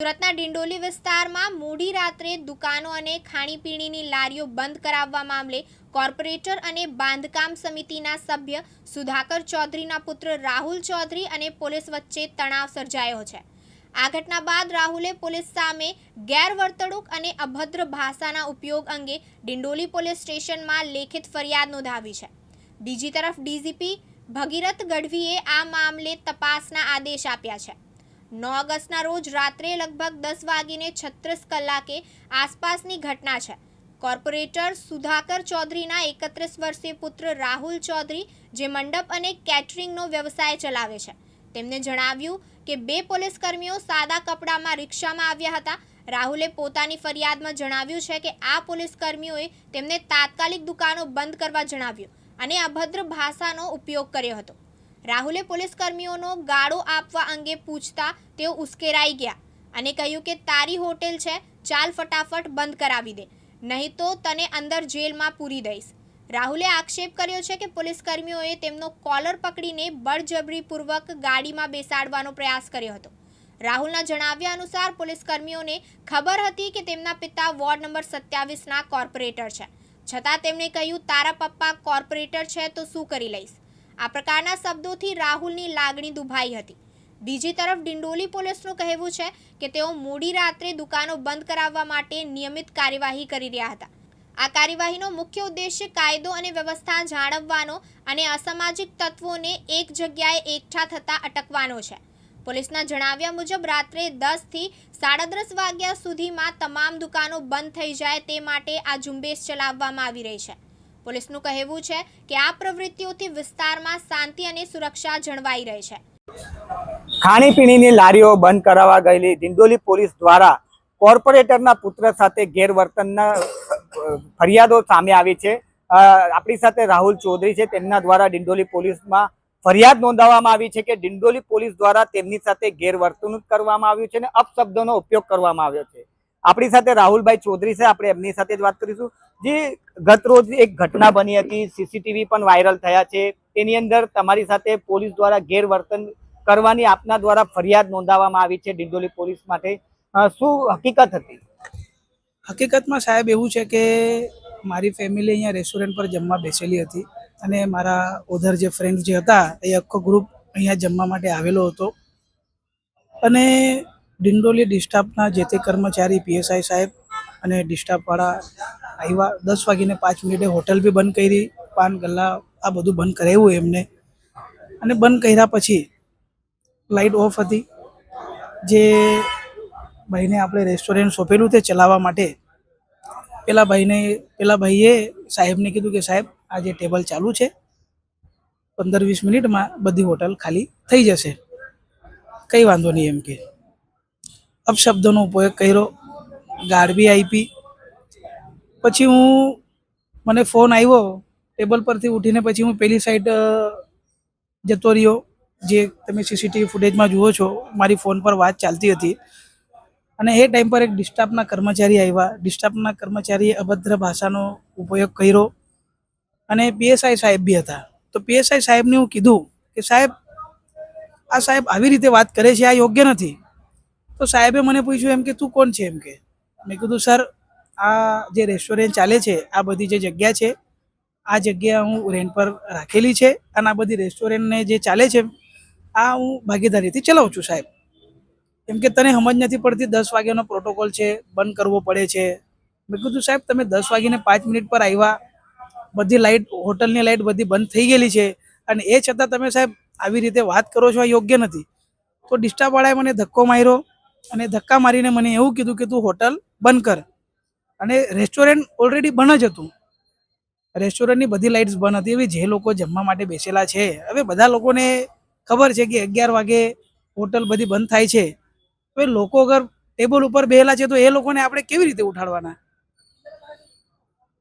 સુરતના ડિંડોલી વિસ્તારમાં મોડી રાત્રે દુકાનો અને ખાણીપીણીની લારીઓ બંધ કરાવવા મામલે કોર્પોરેટર અને બાંધકામ સમિતિના સભ્ય સુધાકર ચૌધરીના પુત્ર રાહુલ ચૌધરી અને પોલીસ વચ્ચે તણાવ સર્જાયો છે. આ ઘટના બાદ રાહુલે પોલીસ સામે ગેરવર્તણૂક અને અભદ્ર ભાષાના ઉપયોગ અંગે ડિંડોલી પોલીસ સ્ટેશનમાં લેખિત ફરિયાદ નોંધાવી છે. બીજી તરફ ડીજીપી ભગીરથ ગઢવીએ આ મામલે તપાસના આદેશ આપ્યા છે. નવ ઓગસ્ટના રોજ રાત્રે લગભગ દસ વાગીને છત્રીસ કલાકે આસપાસની ઘટના છે. કોર્પોરેટર સુધાકર ચૌધરીના એકત્રીસ વર્ષીય પુત્ર રાહુલ ચૌધરી, જે મંડપ અને કેટરિંગનો વ્યવસાય ચલાવે છે. તેમને જણાવ્યું કે બે પોલીસ કર્મીઓ સાદા કપડામાં રિક્ષામાં આવ્યા હતા. રાહુલે પોતાની ફરિયાદમાં જણાવ્યું છે કે આ પોલીસ કર્મીઓએ તેમને તાત્કાલિક દુકાનો બંધ કરવા જણાવ્યું અને અભદ્ર ભાષાનો ઉપયોગ કર્યો હતો. રાહુલે પોલીસ કર્મીઓનો ગાળો આપવા અંગે પૂછતા તેઓ ઉશ્કેરાઈ ગયા અને કહ્યું કે તારી હોટેલ છે, ચાલ ફટાફટ બંધ કરાવી દે. નહીં તો તને અંદર જેલમાં પૂરી દઈશ. રાહુલે આક્ષેપ કર્યો છે કે પોલીસ કર્મીઓએ તેમનો કોલર પકડીને બળજબરીપૂર્વક ગાડીમાં બેસાડવાનો પ્રયાસ કર્યો હતો. રાહુલના જણાવ્યા અનુસાર પોલીસ કર્મીઓને ખબર હતી કે તેમના પિતા વોર્ડ નંબર સત્યાવીસના કોર્પોરેટર છે. છતાં તેમણે કહ્યું, તારા પપ્પા કોર્પોરેટર છે તો શું કરી લઈશ? આ પ્રકારના શબ્દોથી રાહુલની લાગણી દુભાઈ હતી. બીજી તરફ ડિંડોલી પોલીસનું કહેવું છે કે તેઓ મોડી રાત્રે દુકાનો બંધ કરાવવા માટે નિયમિત કાર્યવાહી કરી રહ્યા હતા. આ કાર્યવાહીનો મુખ્ય ઉદ્દેશ્ય કાયદો અને વ્યવસ્થા જાળવવાનો અને અસામાજિક તત્વોને એક જગ્યાએ એકઠા થતા અટકવાનો છે. પોલીસના જણાવ્યા મુજબ રાત્રે દસથી સાડા દસ વાગ્યા સુધીમાં તમામ દુકાનો બંધ થઈ જાય તે માટે આ ઝુંબેશ ચલાવવામાં આવી રહી છે. પોલીસનું કહેવું છે કે આ પ્રવૃત્તિઓથી વિસ્તારમાં શાંતિ અને સુરક્ષા જળવાઈ રહી છે. ખાણીપીણીની લારીઓ બંધ કરાવવા ગયેલી દિંડોલી પોલીસ દ્વારા કોર્પોરેટરના પુત્ર સાથે ગેરવર્તનના ફરિયાદો સામે આવી છે. આપણી સાથે રાહુલ ચૌધરી છે. તેમના દ્વારા દિંડોલી પોલીસમાં ફરિયાદ નોંધાવવામાં આવી છે કે દિંડોલી પોલીસ દ્વારા તેમની સાથે ગેરવર્તણૂક કરવામાં આવ્યું છે અને અપશબ્દોનો ઉપયોગ કરવામાં આવ્યો છે. આપણી સાથે રાહુલભાઈ ચૌધરી છે, આપણે એમની સાથે જ વાત કરીશું. જે ગત રોજ એક ઘટના બની હતી, સીસીટીવી પણ વાયરલ થયા છે. તેની અંદર તમારી સાથે પોલીસ દ્વારા ગેરવર્તન કરવાની આપના દ્વારા ફરિયાદ નોંધાવવામાં આવી છે, ડિંડોલી પોલીસ માટે. શું હકીકત હતી? હકીકતમાં સાહેબ એવું છે કે મારી ફેમિલી અહીંયા રેસ્ટોરન્ટ પર જમવા બેસેલી હતી અને મારા ઓધર જે ફ્રેન્ડ જે હતા, એ આખો ગ્રુપ અહીંયા જમવા માટે આવેલો હતો. અને ડિંડોલી ડિસ્ટાફના જે તે કર્મચારી પીએસઆઈ સાહેબ અને ડિસ્ટાફવાળા આવ્યા. દસ વાગીને પાંચ મિનિટે હોટલ બી બંધ કરી. પાન, ગલ્લા, આ બધું બંધ કરાવ્યું એમને. અને બંધ કર્યા પછી લાઇટ ઓફ હતી. જે ભાઈને આપણે રેસ્ટોરન્ટ સોંપેલું તે ચલાવવા માટે. પેલા ભાઈને, પેલા ભાઈએ સાહેબને કીધું કે, સાહેબ, આ જે ટેબલ ચાલુ છે, પંદર વીસ મિનિટમાં બધી હોટલ ખાલી થઈ જશે. કંઈ વાંધો નહીં એમ કે. અપશબ્દોનો ઉપયોગ કર્યો. ગાળવી આપી પછી હું, મને ફોન આવ્યો, ટેબલ પરથી ઉઠીને પછી હું પેલી સાઈડ જતો રહ્યો. જે તમે સીસીટીવી ફૂટેજમાં જુઓ છો, મારી ફોન પર વાત ચાલતી હતી. અને એ ટાઈમ પર એક ડિસ્ટાફના કર્મચારી આવ્યા. ડિસ્ટાફના કર્મચારીએ અભદ્ર ભાષાનો ઉપયોગ કર્યો. અને પીએસઆઈ સાહેબ બી હતા. તો પીએસઆઈ સાહેબને હું કીધું કે સાહેબ, આ સાહેબ આવી રીતે વાત કરે છે, આ યોગ્ય નથી. તો સાહેબે મને પૂછ્યું એમ કે, તું કોણ છે? એમ કે. મેં કીધું, સર, આ જે રેસ્ટોરન્ટ ચાલે છે, આ બધી જે જગ્યા છે, આ જગ્યા હું રેન્ટ પર રાખેલી છે અને આ બધી રેસ્ટોરન્ટને જે ચાલે છે, આ હું ભાગીદારીથી ચલાવું છું, સાહેબ. કેમ કે, તને સમજ નથી પડતી, દસ વાગ્યાનો પ્રોટોકોલ છે, બંધ કરવો પડે છે. મેં કીધું, સાહેબ, તમે દસ વાગીને પાંચ મિનિટ પર આવ્યા, બધી લાઇટ હોટલની લાઇટ બધી બંધ થઈ ગયેલી છે અને એ છતાં તમે સાહેબ આવી રીતે વાત કરો છો, આ યોગ્ય નથી. તો ડિસ્ટાફવાળાએ મને ધક્કો માર્યો અને ધક્કા મારીને મને એવું કીધું કે તું હોટલ બંધ કર. અને રેસ્ટોરન્ટ ઓલરેડી બંધ જ હતું. રેસ્ટોરન્ટની બધી લાઇટ્સ બંધ હતી. હવે જે લોકો જમવા માટે બેસેલા છે, હવે બધા લોકોને ખબર છે કે અગિયાર વાગે હોટલ બધી બંધ થાય છે. હવે લોકો અગર ટેબલ ઉપર બેહેલા છે તો એ લોકોને આપણે કેવી રીતે ઉઠાડવાના?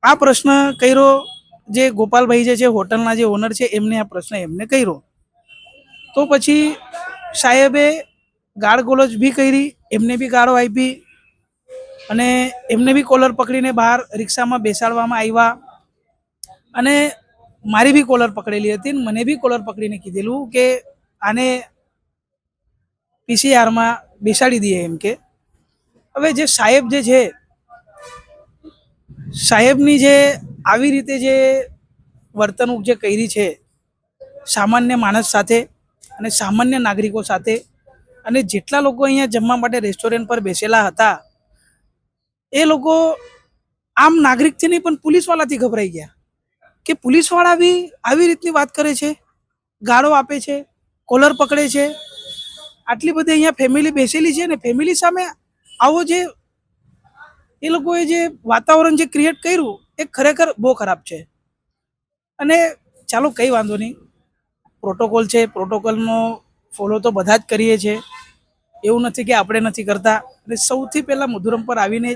આ પ્રશ્ન કર્યો જે ગોપાલભાઈ જે છે, હોટલના જે ઓનર છે, એમને આ પ્રશ્ન એમને કર્યો. તો પછી સાહેબે ગાળ ગોલોજ બી કરી, એમને બી ગાળો આપી અને એમને બી કોલર પકડીને બહાર રિક્ષામાં બેસાડવામાં આવ્યા. અને મારી બી કોલર પકડેલી હતી મને બી કોલર પકડીને કીધેલું કે આને પીસીઆરમાં બેસાડી દઈએ એમ કે. હવે જે સાહેબ જે છે, સાહેબની જે આવી રીતે જે વર્તણૂક જે કરી છે, સામાન્ય માણસ સાથે અને સામાન્ય નાગરિકો સાથે અને જેટલા લોકો અહીંયા જમવા માટે રેસ્ટોરન્ટ પર બેસેલા હતા, એ લોકો આમ નાગરિકથી નહીં, પણ પોલીસવાળાથી ગભરાઈ ગયા કે પોલીસવાળા બી આવી રીતની વાત કરે છે, ગાળો આપે છે, કોલર પકડે છે. આટલી બધી અહીંયા ફેમિલી બેસેલી છે ને ફેમિલી સામે આવો જે એ લોકોએ જે વાતાવરણ જે ક્રિએટ કર્યું, એ ખરેખર બહુ ખરાબ છે. અને ચાલો કંઈ વાંધો નહીં. પ્રોટોકોલ છે પ્રોટોકોલનો ફોલો તો બધા જ કરીએ છીએ એવું નથી કે આપણે નથી કરતા. અને સૌથી પહેલાં મધુરમ પર આવીને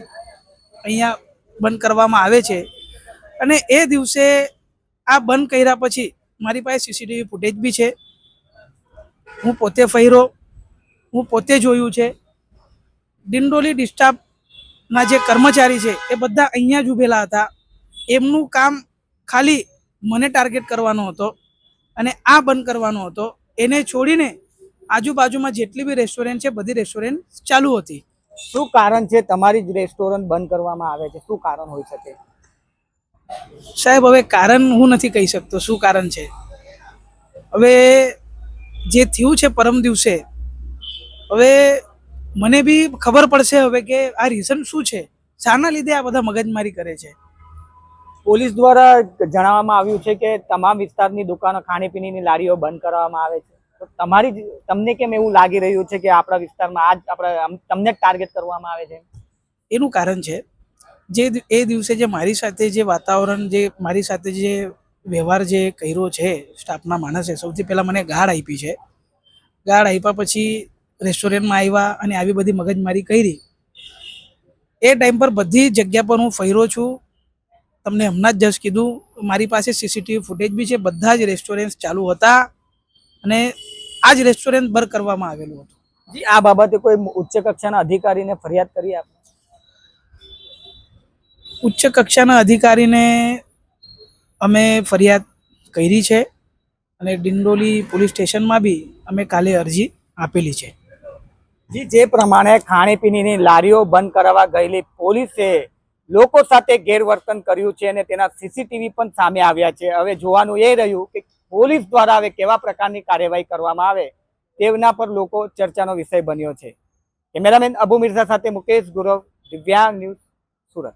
અહીંયા બંધ કરવામાં આવે છે. અને એ દિવસે આ બંધ કર્યા પછી મારી પાસે સીસીટીવી ફૂટેજ બી છે. હું પોતે ફર્યો. હું પોતે જોયું છે. ડિંડોલી ડિસ્ટાફના જે કર્મચારી છે એ બધા અહીંયા જ ઊભેલા હતા. એમનું કામ ખાલી મને ટાર્ગેટ કરવાનો હતો અને આ બંધ કરવાનો હતો. એને છોડીને આજુબાજુમાં જેટલી બી રેસ્ટોરન્ટ છે બધી રેસ્ટોરન્ટ ચાલુ હતી. શું કારણ છે તમારી જ રેસ્ટોરન્ટ બંધ કરવામાં આવે છે? શું કારણ હોઈ શકે? સાહેબ હવે કારણ હું નથી કહી શકતો. શું કારણ છે? હવે જે થયું છે પરમ દિવસે હવે મને બી ખબર પડશે હવે કે આ રીઝન શું છે? શાના લીધે આ બધા મગજમારી કરે છે. પોલીસ દ્વારા જણાવવામાં આવ્યું છે કે તમામ વિસ્તારની દુકાનો ખાણીપીણીની લારીઓ બંધ કરવામાં આવે છે. તમારી તમને કેમ એવું લાગી રહ્યું છે કે આપણા વિસ્તારમાં આજ આપણા તમને ટાર્ગેટ કરવામાં આવે છે? એનું કારણ છે, જે એ દિવસે જે મારી સાથે જે વાતાવરણ, જે મારી સાથે જે વ્યવહાર જે કર્યો છે સ્ટાફના માણસે, સૌથી પહેલાં મને ગાળ આપી છે. ગાળ આપ્યા પછી રેસ્ટોરન્ટમાં આવ્યા અને આવી બધી મગજમારી કરી. એ ટાઈમ પર બધી જગ્યા પર હું ફર્યો છું. તમને હમણાં જ જસ્ટ કીધું, મારી પાસે સીસીટીવી ફૂટેજ બી છે, બધા જ રેસ્ટોરન્ટ ચાલુ હતા. અને આ જ રેસ્ટોરન્ટ બંધ કરવામાં આવેલું હતું. જી આ બાબતે કોઈ ઉચ્ચ કક્ષાના અધિકારીને ફરિયાદ કરી આપે. ઉચ્ચ કક્ષાના અધિકારીને અમે ફરિયાદ કરી છે અને ડિંડોલી પોલીસ સ્ટેશનમાં બી અમે કાલે અરજી આપેલી છે. જી જે પ્રમાણે ખાણીપીણીની લારીઓ બંધ કરાવવા ગયેલી પોલીસે લોકો સાથે ગેરવર્તન કર્યું છે અને તેના સીસીટીવી પણ સામે આવ્યા છે. હવે જોવાનું એ રહ્યું કે પોલીસ દ્વારા હવે કેવા પ્રકારની કાર્યવાહી કરવામાં આવે તેના પર લોકો ચર્ચાનો વિષય બન્યો છે. કેમેરામેન અબુ મિર્ઝા સાથે મુકેશ ગુરવ દિવ્યાંગ ન્યૂઝ સુરત.